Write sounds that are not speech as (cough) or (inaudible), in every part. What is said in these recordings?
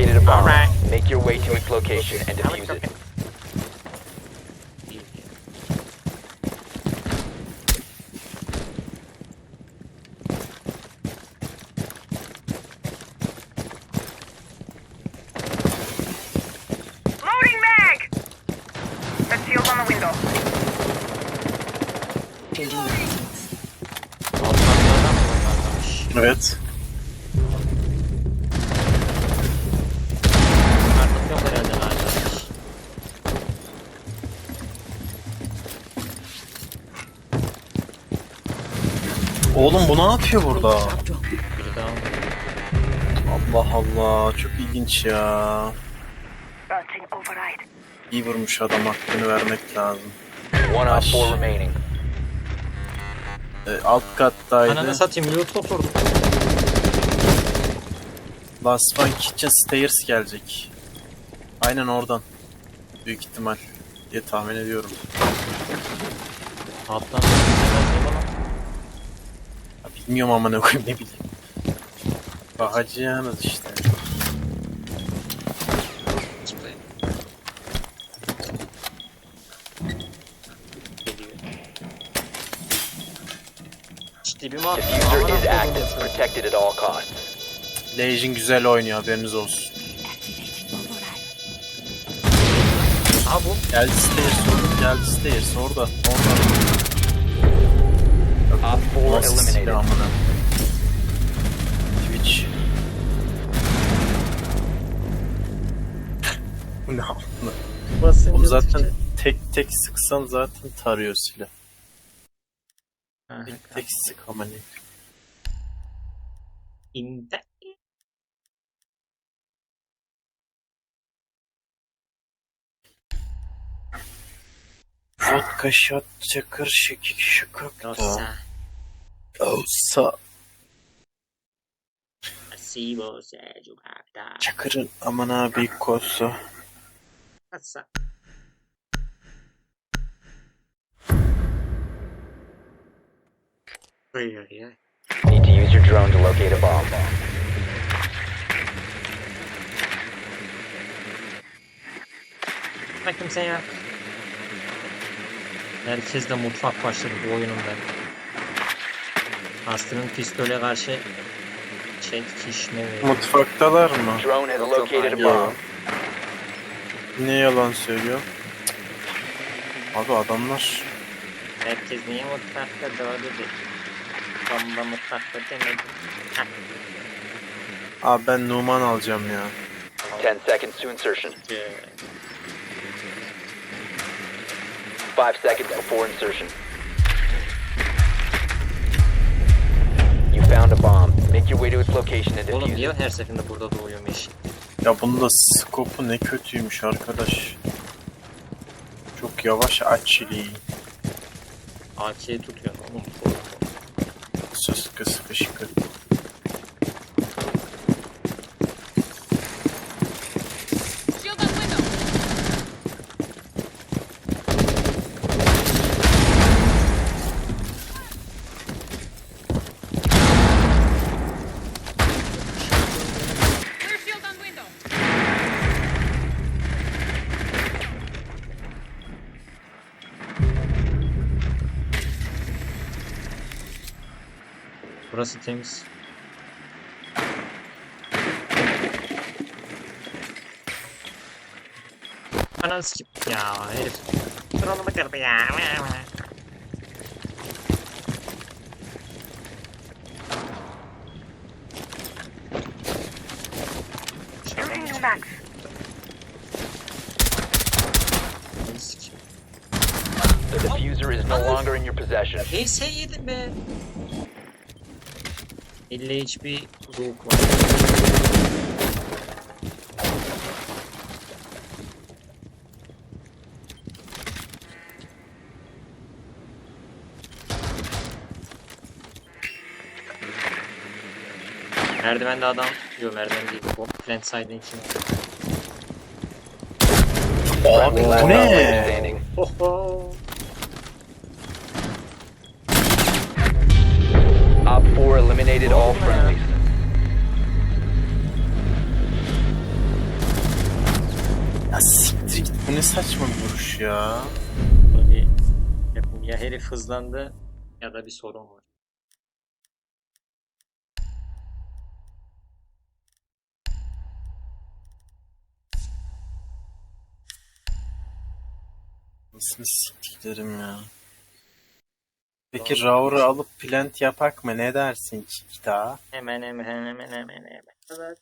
located a bomb. Alright. Make your way to its location and defuse it. Oğlum bu ne yapıyor burada? Allah Allah çok ilginç ya. İyi vurmuş adam hakkını vermek lazım. One op four remaining. Ee, alt kattaydı. Ananı satayım loot oturdum. Last One Kitchen Stairs gelecek. Aynen oradan. Büyük ihtimal diye tahmin ediyorum. Alttan bilmiyorum ama ne koyayım ne bileyim. Bakacağınız işte. Diffuser is active, protected at all costs. Legion güzel oynuyor haberiniz olsun. Ha bu. Geldi Stairs orada. Geldi Stairs orada. Orada. Op four Nasıl silah eliminated. amına. Twitch. Ne? Basın Oğlum zaten tek tek sıksan zaten tarıyor silah. Tek tek sık ama ne? İnde. Vodka shot, çakır, şekik, şıkık da. Olsa çakırın aman abi kosu. Ay ay ay. Need to use your drone to locate a bomb. Bak kimse yok. Herkes de mutfak başladı bu oyununda. Aslı'nın pistole karşı çekişme ve Mutfaktalar mı? Drone has located a bomb. Ne yalan söylüyor? Abi adamlar herkes niye mutfakta doğru dedi. Bomba mutfakta demedim. Hah, Abi ben Numan alacağım ya. 10 seconds to insertion. ee, 5 seconds before insertion. Found a bomb. Make your way to its location and Oğlum defuse niye it. her seferinde burada doğuyorum iş? Ya bunda skopu ne kötüymüş arkadaş. Çok yavaş açılıyor. AK'yi tutuyor Burası temiz. Ananı sikip. Ya herif. Drone'umu kırdı ya. The diffuser is no longer in your possession. PS yedim be. 50 HP Rook var. Merdivende adam. Yok merdiven değil. Bu plant side'ın içinde. Abi ne? Oho. eliminated all friendlies. Ya siktir git bu ne saçma vuruş ya. Tabii. Ya herif hızlandı ya da bir sorun var. İsmi siktiklerim ya. Peki Raur'u alıp plant yapak mı? Ne dersin Çikta? Hemen hemen hemen hemen hemen. Evet.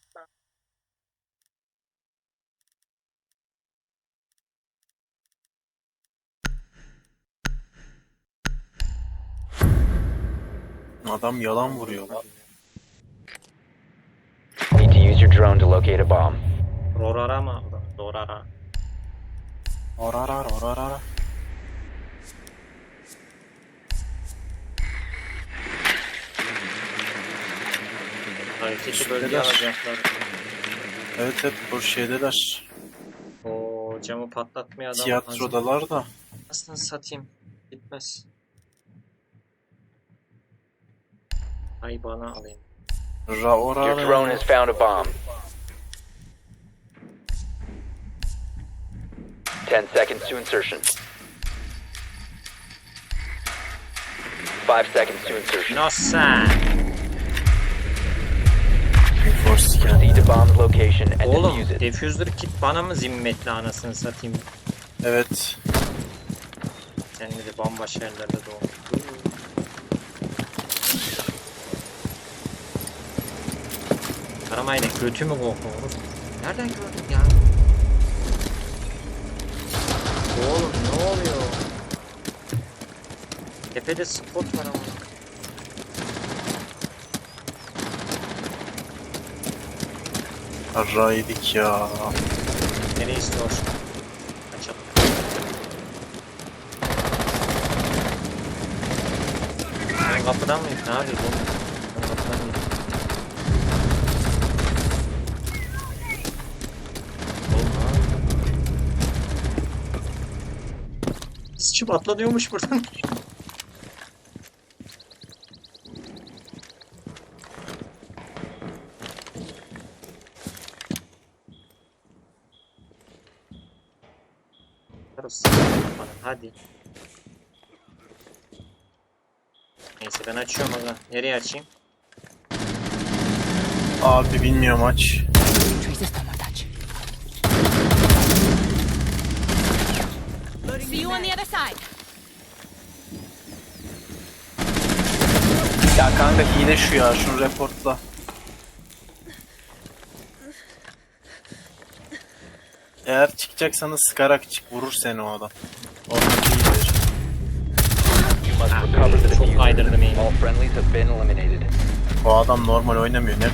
Adam yalan vuruyor lan. Need to use your drone to locate a bomb. Rorara mı aldı? Dorara. Orarar orarar. Hareketi bölge Şüpheler. alacaklar. Evet evet bu şeydeler. O camı patlatmaya adam Tiyatrodalar da. Aslında satayım. Gitmez. Ay bana alayım. Your drone has found a bomb. 10 seconds to insertion. 5 seconds to insertion. Nossa! Force Proceed geldi. to bomb's location and Oğlum defuse it. diffuser kit bana mı zimmetli anasını satayım? Evet. Kendini bambaşka yerlerde doğmuş. Aramayla kötü mü kokuyor? Nereden gördün ya? Oğlum ne oluyor? Tepede spot var ama. Arra yedik ya. Nereye istiyorsun? Açalım. Sen kapıdan mı? Ne yapıyorsun oğlum? Ben kapıdan mı? Oğlum ne yapıyorsun? Sıçıp atlanıyormuş buradan. (laughs) Yaparız. Bana, Hadi. Neyse ben açıyorum aga. Nereye açayım? Abi bilmiyorum aç. See you on the other side. Ya kanka hile şu ya şunu reportla. Eğer çıkacaksanız sıkarak çık vurur seni o adam. Orada iyidir. Çok kaydırdım. O adam normal oynamıyor ne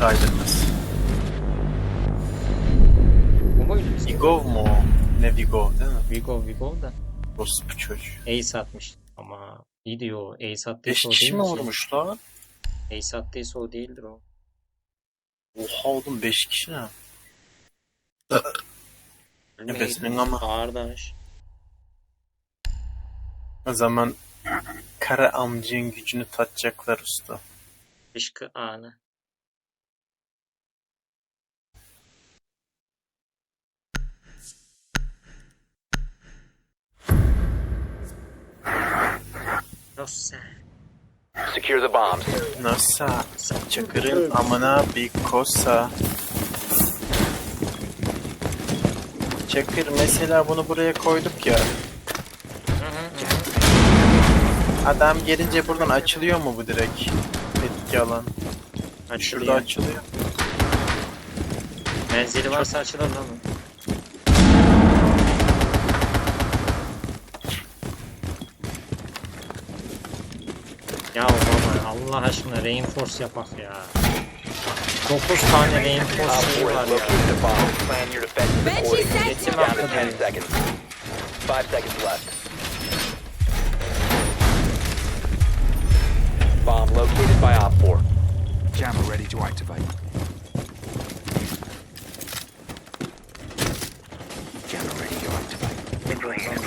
muydu? Vigov mu o? Ne Vigov değil mi? Vigo Vigo da. Rospu çocuğu. Ace atmış. Ama iyi diyor. Ace 5 attıysa o kişi değil mi vurmuş lan? Ace attıysa o değildir o. Oha oğlum 5 kişi ne? Nefesinin ama. Kardeş. O zaman kara amcığın gücünü tatacaklar usta. Dışkı anı. Nossa. Secure the bombs. Nasıl? Çakırın amına bir kosa. Çakır mesela bunu buraya koyduk ya. Adam gelince buradan açılıyor mu bu direkt? Etki alan. Şurada Açılıyor. açılıyor. Menzili varsa açılır lan. Ya baba Allah aşkına reinforce yapak ya. 9 tane Op reinforce 4 şeyi var has ya. located a bomb. Plan your defenses Banshee accordingly. sent Down to you. 10 seconds. 5 seconds left. Bomb located by Op 4. Jammer ready to activate. Jammer ready to activate. Deploying jammer.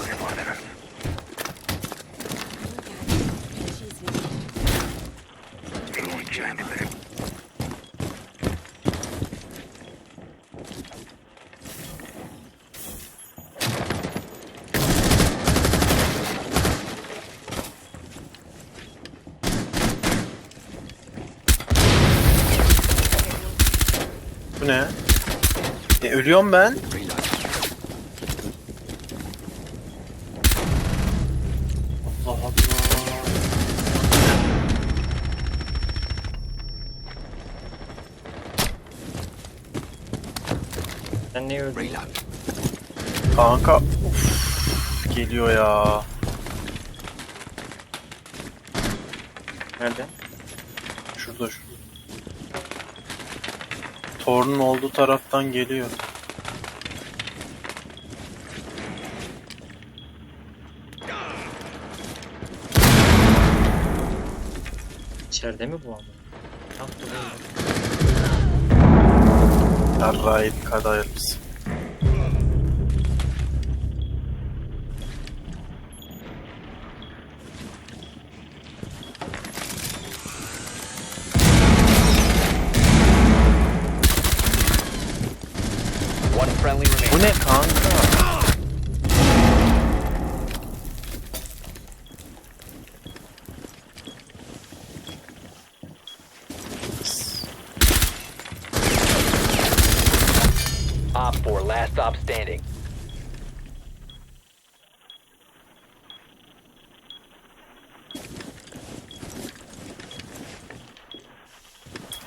Bu ne? E ölüyorum ben. Reload. Allah Allah. Sen ne öldün? Reload. Kanka uf, geliyor ya. Nerede? Şurada şurada. Torun olduğu taraftan geliyor. İçeride mi bu? Tam duruyor. Yarrayı kadar biz. Op 4, last stop standing.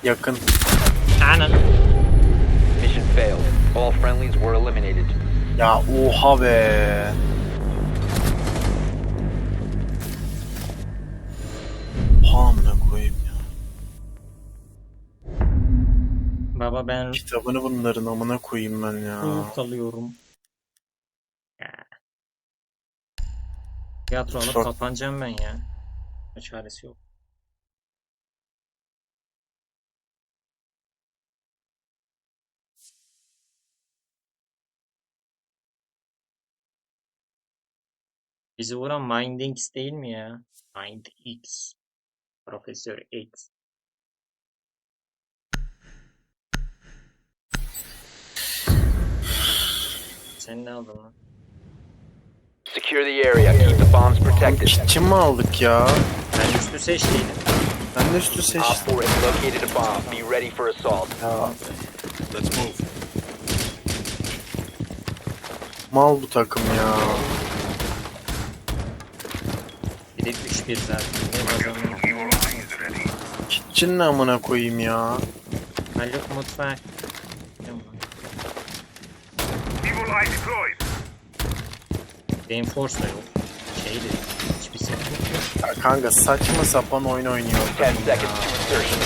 Yakın. Anan. Mission failed. All friendlies were eliminated. Ya oha be. Baba ben Kitabını bunların amına koyayım ben ya. soğuk kalıyorum. Ya. Tiyatro alıp Sor. kapanacağım ben ya. Çaresi yok. Bizi vuran Mindix değil mi ya? Mindx. Profesör X. Sen ne aldın lan? Secure the area. Keep the bombs protected. Kitchen mi aldık ya? Ben üstü seçtiydim. Ben de üstü Op seçtim. 4 has located a bomb. Be ready for assault. Ya Let's move. mal bu takım ya. Bir de 3-1 zaten. Ne kazanıyor? Kitchen ne amına koyayım ya. Haluk mutfak. Reinforce da yok. Şey de hiçbir set yok. ya. Kanka saçma sapan oyun oynuyor. 10 seconds to insertion.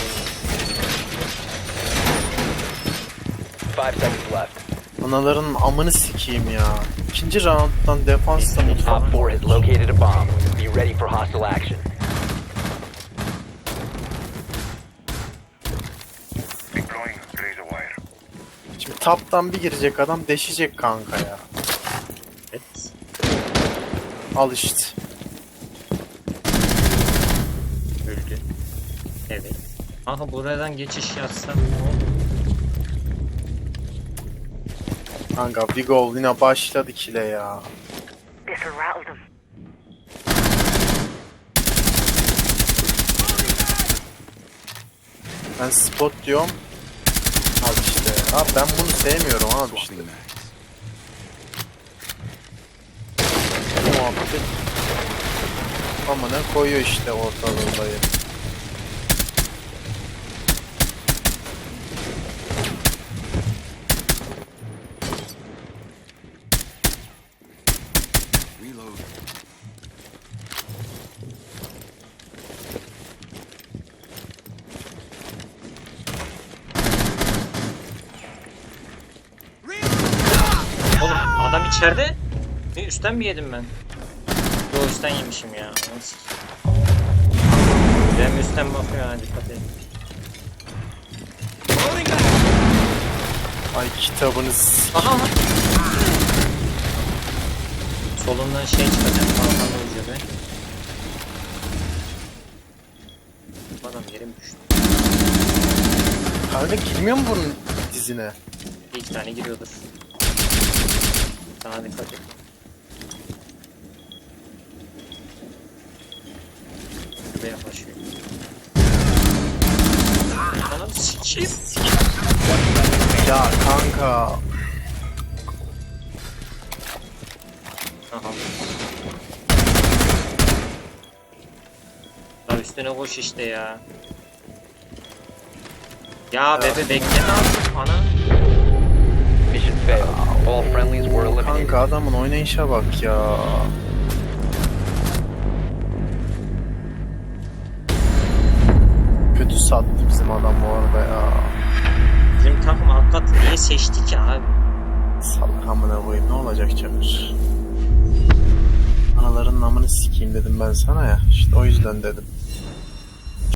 5 seconds left. Anaların amını sikeyim ya. İkinci rounddan defansla mutfak. Op 4 has located a bomb. Be ready for hostile action. Taptan bir girecek adam deşecek kanka ya. Evet. Al işte. Öldü. Evet. Aha buradan geçiş yapsam ne olur? Kanka bir gol yine başladı kile ya. Ben spot diyorum. Abi ben bunu sevmiyorum abi işte. Bu muhabbet. Ama ne koyuyor işte ortalığı dayı. Reload. Oğlum adam içeride. Bir üstten mi yedim ben? Yo üstten yemişim ya. Sikeyim. Ben üstten bakıyor ha dikkat edin. Ay kitabınız. Aha aha. Solundan şey çıkacak. Kalkan ucu be. Adam yere mi düştü? Kanka girmiyor mu bunun dizine? Bir iki tane giriyordur. Sana dikkat et. Şuraya yaklaşıyor. Anam remaining. kanka. Aha. Ya üstüne koş işte ya. Ya bebe bekleme artık ana. Mission failed. All friendlies were eliminated. Kanka adamın oynayışa bak ya. Kötü sattı bizim adam bu arada ya. Bizim takım hakikaten niye seçti ki abi? Salak amına koyayım ne olacak Çakır? Anaların namını sikeyim dedim ben sana ya. İşte o yüzden dedim.